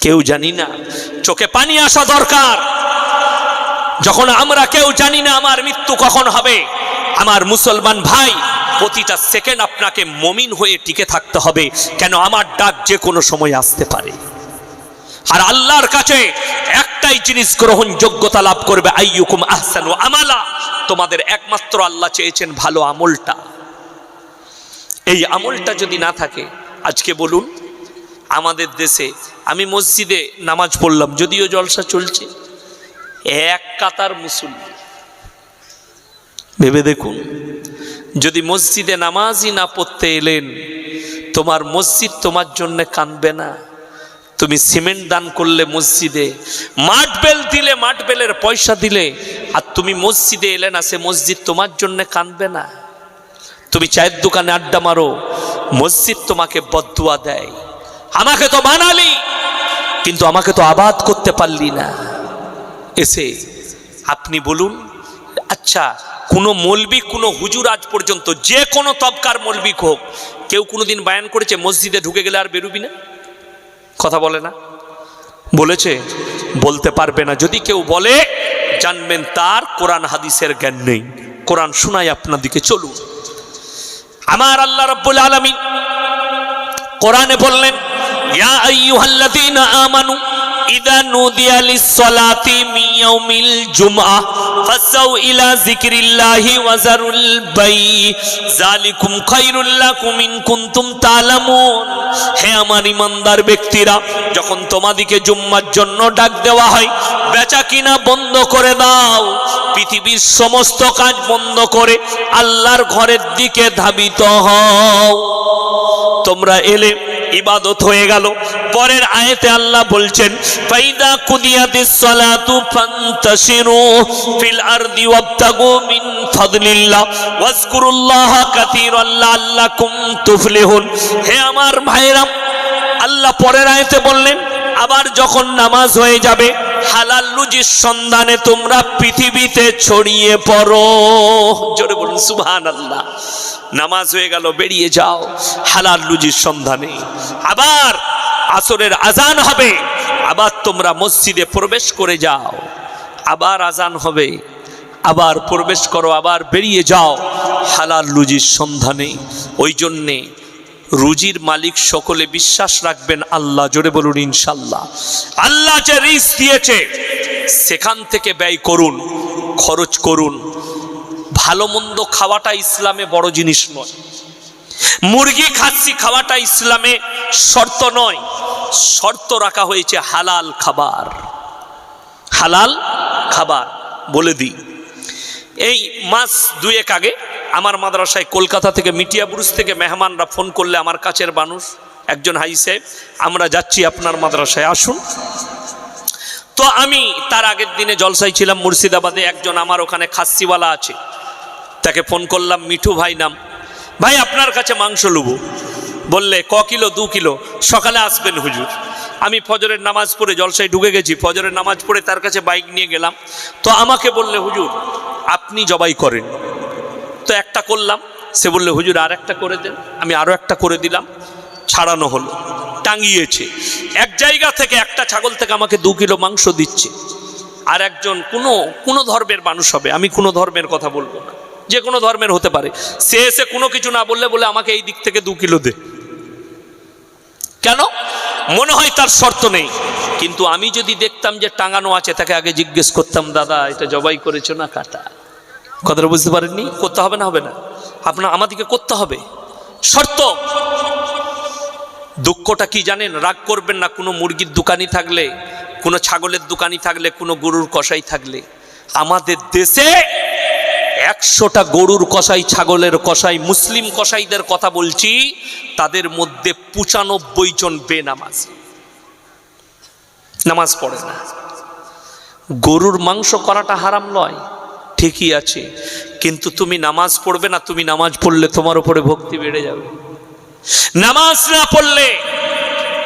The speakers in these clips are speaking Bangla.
কেউ জানি না। চোখে পানি আসা দরকার। যখন আমরা কেউ জানি না আমার মৃত্যু কখন হবে, আমার মুসলমান ভাই, প্রতিটা সেকেন্ড আপনাকে মমিন হয়ে টিকে থাকতে হবে, কেন আমার ডাক যে কোনো সময় আসতে পারে। আর আল্লাহর কাছে একটাই জিনিস গ্রহণ যোগ্যতা লাভ করবে, আইয়ুকুম আহসানু আমালা। তোমাদের একমাত্র আল্লাহ চেয়েছেন ভালো আমলটা। এই আমলটা যদি না থাকে, আজকে বলুন আমাদের দেশে আমি মসজিদে নামাজ পড়লাম, যদিও জলসা চলছে। এক কাতার মুসল্লি। ভেবে দেখুন, যদি মসজিদে নামাজই না পড়তে এলেন, তোমার মসজিদ তোমার জন্য কানবে না। তুমি সিমেন্ট দান করলে মসজিদে, মাঠ বেল দিলে মাঠ বেলের পয়সা দিলে, আর তুমি মসজিদে এলে না, সে মসজিদ তোমার জন্য কানবে না। তুমি চায়ের দোকানে আড্ডা মারো, মসজিদ তোমাকে বদুয়া দেয়। আমাকে তো বানালি কিন্তু আমাকে তো আবাদ করতে পারলি না। এসে আপনি বলুন আচ্ছা কোনো মলবি, কোনো হুজুর আজ পর্যন্ত যে কোনো তবকার মলবিক হোক, কেউ কোনোদিন বায়ান করেছে, মসজিদে ঢুকে গেলে আর বেরুবি না? কথা বলে না? বলেছে, বলতে পারবে না। যদি কেউ বলে, জানবেন তার কোরআন হাদিসের জ্ঞান নেই। কোরআন শোনাই আপনাদিকে চলুন। আমার আল্লাহ রব্বুল আলামিন কোরআনে বললেন আমানু ফাসাউ ইলা আমার ব্যক্তিরা, যখন তোমাদিকে জুম্মার জন্য ডাক দেওয়া হয়, বেচা কিনা বন্ধ করে দাও। পৃথিবীর সমস্ত কাজ বন্ধ করে আল্লাহর ঘরের দিকে ধাবিত হও। তোমরা এলে ইবাদত হয়ে গেল। পরের আয়াতে আল্লাহ বলছেন, ফাইদা কুদিয়াতিস সালাতু ফান্তাশিরু ফিল আরদি ওয়াবতাগু মিন ফাদলিল্লাহ। ওয়াজকুরুল্লাহ কাসীরান লাআল্লাকুম তুফলিহুন। হে আমার ভাইরা আল্লাহ পরের আয়াতে বললেন, আবার যখন নামাজ হয়ে যাবে হালাল লুজির সন্ধানে তোমরা পৃথিবীতে ছড়িয়ে পড়ো। জোরে বলুন সুবহান আল্লাহ নামাজ হয়ে গেল, বেরিয়ে যাও হালাল লুজির সন্ধানে। আবার আসরের আজান হবে, আবার তোমরা মসজিদে প্রবেশ করে যাও। আবার আজান হবে, আবার প্রবেশ করো, আবার বেরিয়ে যাও হালাল লুজির সন্ধানে। ওই জন্যে রুজির মালিক সকলে বিশ্বাস রাখবেন, আল্লাহ জোরে বলুন, ইনশাল্লাহ। আল্লাহ যে রিস দিয়েছে, সেখান থেকে ব্যয় করুন, খরচ করুন। ভালো মন্দ খাওয়াটা ইসলামে বড় জিনিস নয়। মুরগি খাচ্ছি খাওয়াটা ইসলামে শর্ত নয়। শর্ত রাখা হয়েছে হালাল খাবার। হালাল খাবার, বলে দিই। এই মাস দুয়েক আগে আমার মাদ্রাসায় কলকাতা থেকে মিটিয়া বুরুজ থেকে মেহমানরা ফোন করলে আমার কাছের মানুষ একজন হাই সাহেব আমরা যাচ্ছি আপনার মাদ্রাসায়, আসুন। তো আমি তার আগের দিনে জলসাই ছিলাম, মুর্শিদাবাদে একজন আমার ওখানে খাসিওয়ালা আছে। তাকে ফোন করলাম, মিঠু ভাই নাম। ভাই, আপনার কাছে মাংস লুবো। বললে, ক কিলো, দু কিলো। সকালে আসবেন হুজুর। আমি ফজরের নামাজ পড়ে জলসায় ঢুকে গেছি, ফজরের নামাজ পড়ে তার কাছে বাইক নিয়ে গেলাম। তো আমাকে বললে, হুজুর, আপনি জবাই করেন। তো একটা করলাম। সে বললে, হুজুর আর একটা করে দেন। আমি আরও একটা করে দিলাম। ছাড়ানো হলো। টাঙিয়েছে। এক জায়গা থেকে একটা ছাগল থেকে আমাকে দু কিলো মাংস দিচ্ছে। আর একজন কোনো কোনো ধর্মের মানুষ হবে। আমি কোনো ধর্মের কথা বলব না। যে কোনো ধর্মের হতে পারে। সে এসে কোনো কিছু না বললে বলে, আমাকে এই দিক থেকে দু কিলো দে। কেন? মনে হয় তার শর্ত নেই। কিন্তু আমি যদি দেখতাম যে টাঙানো আছে, তাকে আগে জিজ্ঞেস করতাম, দাদা, এটা জবাই করেছ না কাটা? কথাটা বুঝতে পারেননি? করতে হবে না হবে না। আপনার আমাদেরকে করতে হবে। শর্ত। দুঃখটা কি জানেন? রাগ করবেন না, কোনো মুরগির দোকানি থাকলে, কোনো ছাগলের দোকানি থাকলে, কোনো গরুর কষাই থাকলে। আমাদের দেশে একশোটা গরুর কষাই ছাগলের কষাই মুসলিম কষাইদের কথা বলছি, তাদের মধ্যে পঁচানব্বই জন বেনামাজ। নামাজ পড়ে না। গরুর মাংস করাটা হারাম নয়। ঠিকই আছে, কিন্তু তুমি নামাজ পড়বে না, তুমি নামাজ পড়লে তোমার উপরে ভক্তি বেড়ে যাবে। নামাজ না পড়লে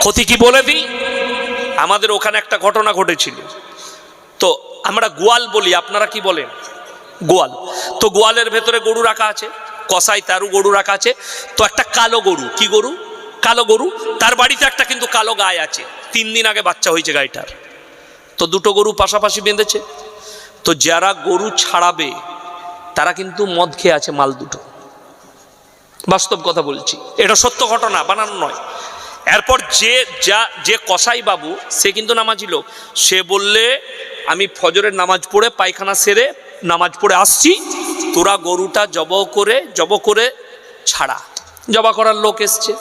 ক্ষতি কি বলে দিই? আমাদের ওখানে একটা ঘটনা ঘটেছিল। তো আমরা গোয়াল বলি, আপনারা কি বলেন? গোয়াল। তো গোয়ালের ভেতরে গরু রাখা আছে, কসাই তারও গরু রাখা আছে। তো একটা কালো গরু, কি গরু? কালো গরু। তার বাড়িতে একটা কিন্তু কালো গায়ে আছে। তিন দিন আগে বাচ্চা হয়েছে গাইটার। তো দুটো গরু পাশাপাশি বেঁধেছে। তো যারা গরু ছাড়াবে, তারা কিন্তু মদ খেয়ে আছে মাল দুটো। বাস্তব কথা বলছি। এটা সত্য ঘটনা, বানানো নয়। এরপর যে, যা, যে কসাই বাবু, সে কিন্তু নামাজি লোক। সে বললে, আমি ফজরের নামাজ পড়ে পায়খানা সেরে নামাজ পড়ে আসছি। তোরা গরুটা জব করে জব করে ছাড়া। জবা করার লোক এসছে।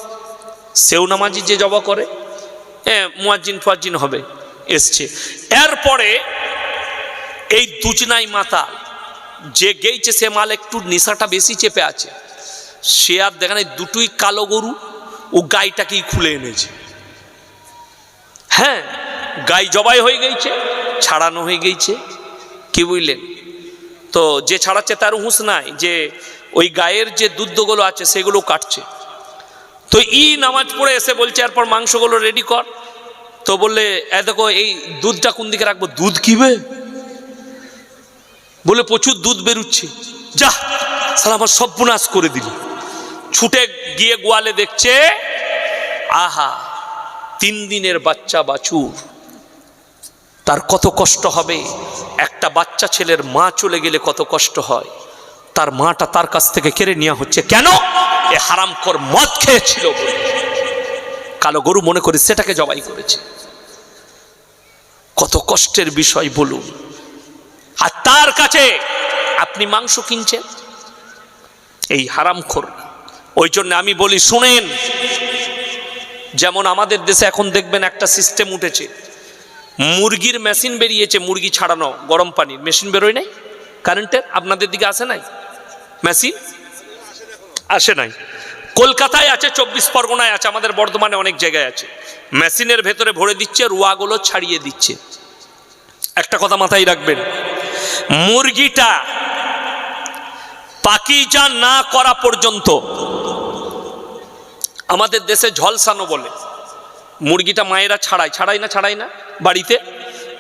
সেও নামাজি যে জবা করে। হ্যাঁ মুয়াজ্জিন ফুয়াজ্জিন হবে, এসছে। এরপরে এই দুজনাই মাতা যে গেইছে সে মাল একটু নেশাটা বেশি চেপে আছে। সে আর দেখেন দুটোই কালো গরু, ও গাইটাকেই খুলে এনেছে। হ্যাঁ গাই জবাই হয়ে গেছে ছাড়ানো হয়ে গেছে কি বুঝলেন? তো যে ছাড়াচ্ছে তার হুঁশ নাই যে ওই গায়ের যে দুধগুলো আছে সেগুলো কাটছে। তো ই নামাজ পড়ে এসে বলছে, এরপর মাংসগুলো রেডি কর। তো বললে, এ দেখো, এই দুধটা কোন দিকে রাখব? দুধ কিবে? বলে প্রচুর দুধ বেরুচ্ছে। যা সালা আমার সর্বনাশ করে দিল। ছুটে গিয়ে গোয়ালে দেখছে, আহা, তিন দিনের বাচ্চা বাছুর। তার কত কষ্ট হবে? একটা বাচ্চা ছেলের মা চলে গেলে কত কষ্ট হয়? তার মাটা তার কাছ থেকে কেড়ে নেওয়া হচ্ছে। কেন? এ হারামকর মদ খেয়েছিল কালো গরু মনে করে সেটাকে জবাই করেছে। কত কষ্টের বিষয় বলুন। আর তার কাছে আপনি মাংস কিনছেন? এই হারামখোর। ওই জন্য আমি বলি, শুনেন, যেমন আমাদের দেশে এখন দেখবেন একটা সিস্টেম উঠেছে। মুরগির মেশিন বেরিয়েছে, মুরগি ছাড়ানো, গরম পানির। মেশিন বেরোয় নাই? কারেন্টের আপনাদের দিকে আসে নাই? মেশিন আসে নাই। কলকাতায় আছে, চব্বিশ পরগনায় আছে, আমাদের বর্ধমানে অনেক জায়গায় আছে। মেশিনের ভেতরে ভরে দিচ্ছে, রুয়াগুলো ছাড়িয়ে দিচ্ছে। একটা কথা মাথায় রাখবেন মুরগিটা পাকিজা না করা পর্যন্ত আমাদের দেশে ঝলসানো বলে। মুরগিটা মায়েরা ছাড়ায়। ছাড়াই না ছাড়াই না? বাড়িতে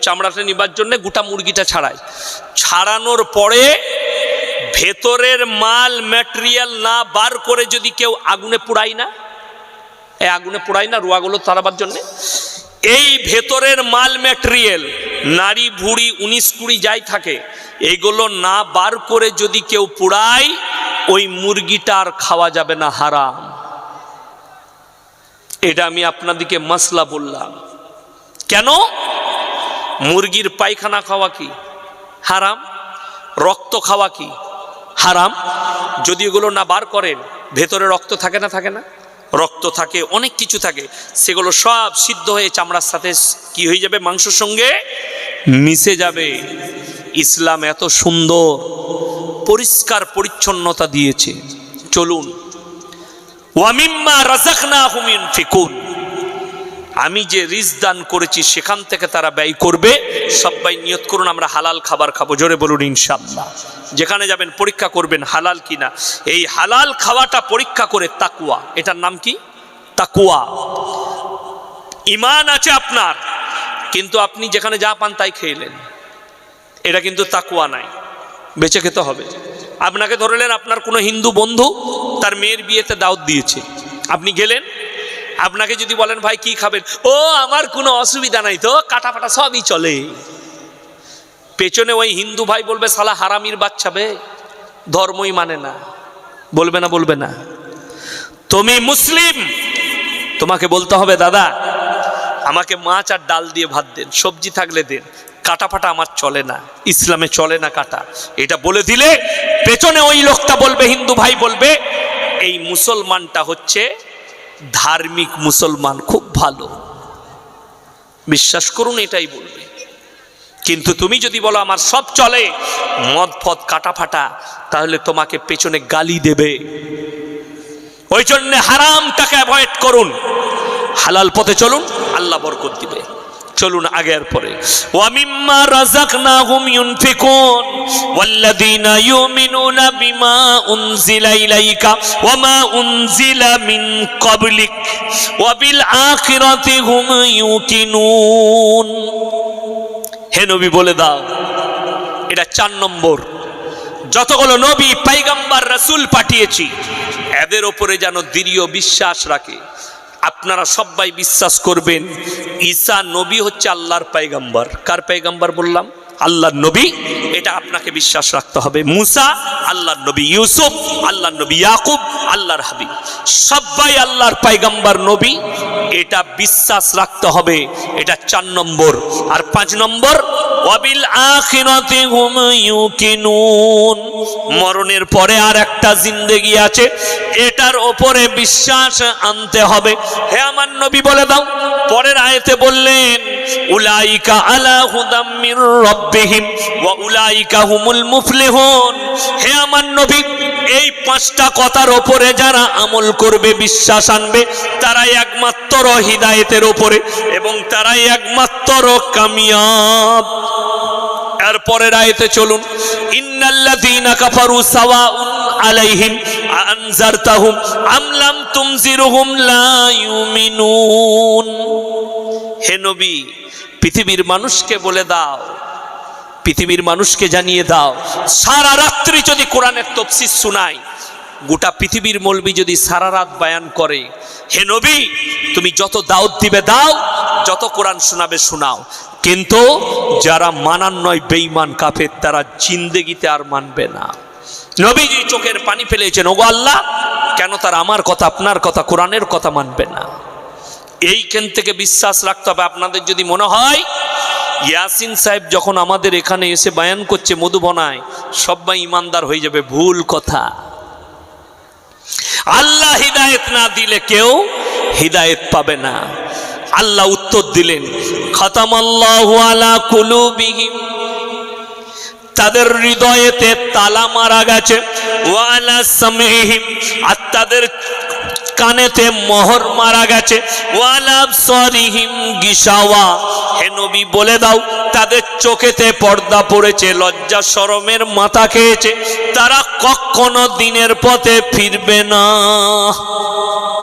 চামড়াটা নিবার জন্য গোটা মুরগিটা ছাড়ায়। ছাড়ানোর পরে ভেতরের মাল ম্যাটেরিয়াল না বার করে যদি কেউ আগুনে পোড়ায় না, এই আগুনে পোড়ায় না রুয়াগুলো তারাবার জন্যে। এই ভেতরের মাল ম্যাটেরিয়াল নারী ভুড়ি উনিশ কুড়ি যাই থাকে, এগুলো না বার করে যদি কেউ পোড়ায়, ওই মুরগিটা আর খাওয়া যাবে না, হারাম। এটা আমি আপনাদিকে মশলা বললাম। কেন? মুরগির পায়খানা খাওয়া কি? হারাম। রক্ত খাওয়া কি? হারাম। যদি এগুলো না বার করেন, ভেতরে রক্ত থাকে না থাকে না? রক্ত থাকে, অনেক কিছু থাকে, সেগুলো সব সিদ্ধ হয়ে চামড়ার সাথে কি হয়ে যাবে? মাংসের সঙ্গে মিশে যাবে। ইসলাম এত সুন্দর, পরিষ্কার পরিচ্ছন্নতা দিয়েছে। চলুন। ওয়ামিম্মা ফিকুন। আমি যে রিজ দান করেছি, সেখান থেকে তারা ব্যয় করবে। সবাই নিয়ত করুন, আমরা হালাল খাবার খাব। জোরে বলুন ইনশাল্লাহ যেখানে যাবেন, পরীক্ষা করবেন, হালাল কিনা। এই হালাল খাওয়াটা পরীক্ষা করে তাকুয়া। এটার নাম কি? তাকুয়া। ইমান আছে আপনার। কিন্তু আপনি যেখানে যা পান তাই খেয়েলেন এটা কিন্তু তাকুয়া নাই। বেঁচে খেতে হবে। আপনাকে ধরলেন আপনার কোনো হিন্দু বন্ধু তার মেয়ের বিয়েতে দাওয়াত দিয়েছে। আপনি গেলেন, আপনাকে যদি বলেন, ভাই, কি খাবেন? ও, আমার কোনো অসুবিধা নাই তো কাটা ফাটা সবই চলে। পেছনে ওই হিন্দু ভাই বলবে, সালা হারামির বাচ্চা বে, ধর্মই মানে না। বলবে না বলবে না। তুমি মুসলিম, তোমাকে বলতে হবে, দাদা আমাকে মাছ আর ডাল দিয়ে ভাত দেন, সবজি থাকলে দেন কাটা ফাটা আমার চলে না, ইসলামে চলে না কাটা। এটা বলে দিলে পেছনে ওই লোকটা বলবে, হিন্দু ভাই বলবে, এই মুসলমানটা হচ্ছে ধার্মিক মুসলমান, খুব ভালো। বিশ্বাস করুন এটাই বলবে। কিন্তু তুমি যদি বলো, আমার সব চলে, মদ, ফদ কাটা ফাটা তাহলে তোমাকে পেছনে গালি দেবে। ওই জন্য হারামটাকে অ্যাভয়েড করুন। হালাল পথে চলুন, আল্লাহ বরকত দিবে। চলুন আগের পরে। ওয়ামিম্মা ওয়ামা মিন হুম হে নবী বলে দাও, এটা চার নম্বর। যতগুলো নবী, পাইগাম্বার, রাসূল পাঠিয়েছি, এদের ওপরে যেন দৃঢ় বিশ্বাস রাখে। আপনারা সবাই বিশ্বাস করবেন, ঈসা নবী হচ্ছে আল্লাহর পাইগাম্বার কার পাইগাম্বার বললাম? আল্লাহর নবী। এটা আপনাকে বিশ্বাস রাখতে হবে। মুসা, আল্লাহর নবী ইউসুফ, আল্লাহর নবী ইয়াকুব, আল্লাহর হাবিব। সবাই আল্লাহর পাইগাম্বার নবী। এটা বিশ্বাস রাখতে হবে। এটা চার নম্বর। আর পাঁচ নম্বর, ওয়াবিল আখিরাতি হুম ইউকিনুন। মরণের পরে আর একটা জিন্দেগি আছে। এটার ওপরে বিশ্বাস আনতে হবে। হে আমার নবী বলে দাও, পরের আয়াতে বললেন, উলাইকা আলা হুদাম মির রাব্বিহিম ওয়া উলাইকা হুমুল মুফলিহুন। হে আমার নবী, এই পাঁচটা কথার ওপরে যারা আমল করবে, বিশ্বাস আনবে, তারাই একমাত্র হিদায়েতের ওপরে এবং তারাই একমাত্র কামিয়াব। এরপরের আয়তে চলুন। ইন্নাল্লাযীনা কাফারু সাওয়াউন আলাইহিম আনজারতাহুম আম লাম তুমজিরহুম লা ইউমিনুন। হে নবী, পৃথিবীর মানুষকে বলে দাও, পৃথিবীর মানুষকে জানিয়ে দাও, সারা রাত্রি যদি কোরআনের তফসির শোনায়, গোটা পৃথিবীর মলবি যদি সারা রাত বায়ান করে, হে নবী, তুমি যত দাওয়াত দিবে দাও যত কোরআন শোনাবে শোনাও। কিন্তু যারা মানান নয় বেঈমান কাফের, তারা জিন্দেগিতে আর মানবে না। নবীজি চোখের পানি ফেলেছেন, ওগো আল্লাহ, কেন তার আমার কথা, আপনার কথা, কোরআনের কথা মানবে না? এইখান থেকে বিশ্বাস রাখতে হবে। আপনাদের যদি মনে হয়, ইয়াসিন সাহেব যখন আমাদের এখানে এসে বায়ান করছে মধুবনায় সবাই ইমানদার হয়ে যাবে, ভুল কথা। আল্লাহ হিদায়েত না দিলে কেউ হিদায়েত পাবে না। আল্লাহ উত্তর দিলেন, খতামাল্লাহু আলা কুলুবিহিম। তাদের হৃদয়েতে তালা মারা গেছে ওয়ালা সামিহিম আর তাদের কানেতে মোহর মারা গেছে ওয়ালা সরিহিম গিসাওয়া, হে নবী, বলে দাও, তাদের চোখেতে পর্দা পড়েছে, লজ্জা শরমের মাথা খেয়েছে, তারা কখনো দিনের পথে ফিরবে না।